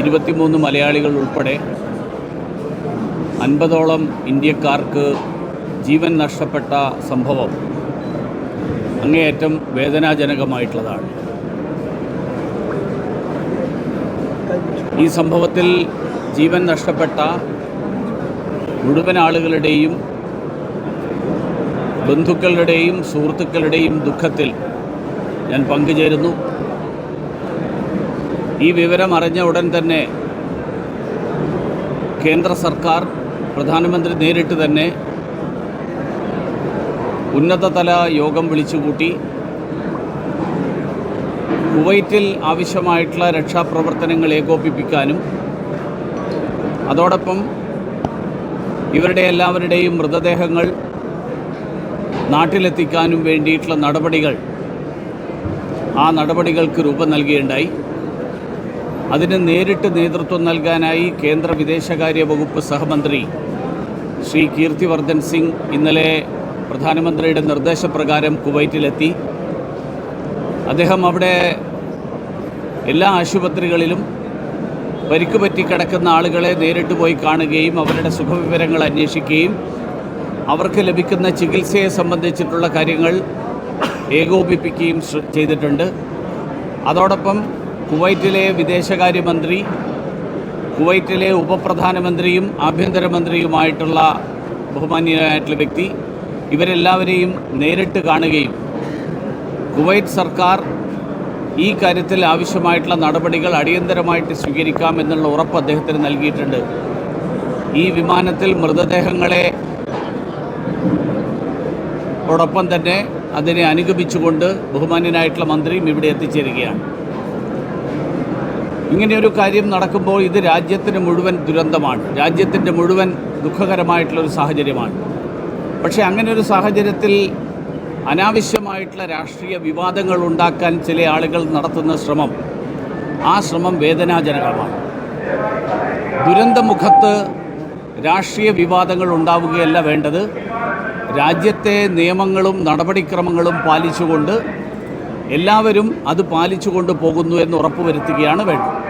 ഇരുപത്തിമൂന്ന് മലയാളികൾ ഉൾപ്പെടെ അൻപതോളം ഇന്ത്യക്കാർക്ക് ജീവൻ നഷ്ടപ്പെട്ട സംഭവം അങ്ങേയറ്റം വേദനാജനകമായിട്ടുള്ളതാണ്. ഈ സംഭവത്തിൽ ജീവൻ നഷ്ടപ്പെട്ട മുഴുവൻ ആളുകളുടെയും ബന്ധുക്കളുടെയും സുഹൃത്തുക്കളുടെയും ദുഃഖത്തിൽ ഞാൻ പങ്കുചേരുന്നു. ഈ വിവരം അറിഞ്ഞ ഉടൻ തന്നെ കേന്ദ്ര സർക്കാർ പ്രധാനമന്ത്രി നേരിട്ട് തന്നെ ഉന്നതതല യോഗം വിളിച്ചുകൂട്ടി. കുവൈറ്റിൽ ആവശ്യമായിട്ടുള്ള രക്ഷാപ്രവർത്തനങ്ങൾ ഏകോപിപ്പിക്കാനും അതോടൊപ്പം ഇവരുടെ എല്ലാവരുടെയും മൃതദേഹങ്ങൾ നാട്ടിലെത്തിക്കാനും വേണ്ടിയിട്ടുള്ള നടപടികൾ ആ നടപടികൾക്ക് രൂപം നൽകുകയുണ്ടായി. അതിന് നേരിട്ട് നേതൃത്വം നൽകാനായി കേന്ദ്ര വിദേശകാര്യ വകുപ്പ് സഹമന്ത്രി ശ്രീ കീർത്തിവർദ്ധൻ സിംഗ് ഇന്നലെ പ്രധാനമന്ത്രിയുടെ നിർദ്ദേശപ്രകാരം കുവൈറ്റിലെത്തി. അദ്ദേഹം അവിടെ എല്ലാ ആശുപത്രികളിലും പരിക്ക് പറ്റി കിടക്കുന്ന ആളുകളെ നേരിട്ട് പോയി കാണുകയും അവരുടെ സുഖവിവരങ്ങൾ അന്വേഷിക്കുകയും അവർക്ക് ലഭിക്കുന്ന ചികിത്സയെ സംബന്ധിച്ചിട്ടുള്ള കാര്യങ്ങൾ ഏകോപിപ്പിക്കുകയും ചെയ്തിട്ടുണ്ട്. അതോടൊപ്പം കുവൈറ്റിലെ വിദേശകാര്യമന്ത്രി കുവൈറ്റിലെ ഉപപ്രധാനമന്ത്രിയും ആഭ്യന്തരമന്ത്രിയുമായിട്ടുള്ള ബഹുമാന്യനായിട്ടുള്ള വ്യക്തി ഇവരെല്ലാവരെയും നേരിട്ട് കാണുകയും കുവൈറ്റ് സർക്കാർ ഈ കാര്യത്തിൽ ആവശ്യമായിട്ടുള്ള നടപടികൾ അടിയന്തരമായിട്ട് സ്വീകരിക്കാമെന്നുള്ള ഉറപ്പ് അദ്ദേഹത്തിന് നൽകിയിട്ടുണ്ട്. ഈ വിമാനത്തിൽ മൃതദേഹങ്ങളെ ോടൊപ്പം തന്നെ അതിനെ അനുഗമിച്ചുകൊണ്ട് ബഹുമാന്യനായിട്ടുള്ള മന്ത്രിയും ഇവിടെ എത്തിച്ചേരുകയാണ്. ഇങ്ങനെയൊരു കാര്യം നടക്കുമ്പോൾ ഇത് രാജ്യത്തിന് മുഴുവൻ ദുരന്തമാണ്. രാജ്യത്തിന്റെ മുഴുവൻ ദുഃഖകരമായിട്ടുള്ളൊരു സാഹചര്യമാണ്. പക്ഷേ അങ്ങനെ ഒരു സാഹചര്യത്തിൽ അനാവശ്യമായിട്ടുള്ള രാഷ്ട്രീയ വിവാദങ്ങൾ ഉണ്ടാക്കാൻ ചില ആളുകൾ നടത്തുന്ന ശ്രമം ആ ശ്രമം വേദനാജനകമാണ്. ദുരന്തമുഖത്ത് രാഷ്ട്രീയ വിവാദങ്ങൾ ഉണ്ടാവുകയല്ല വേണ്ടത്. രാജ്യത്തെ നിയമങ്ങളും നടപടിക്രമങ്ങളും പാലിച്ചുകൊണ്ട് എല്ലാവരും അത് പാലിച്ചുകൊണ്ട് പോകുന്നു എന്ന് ഉറപ്പുവരുത്തുകയാണ് വേണ്ടത്.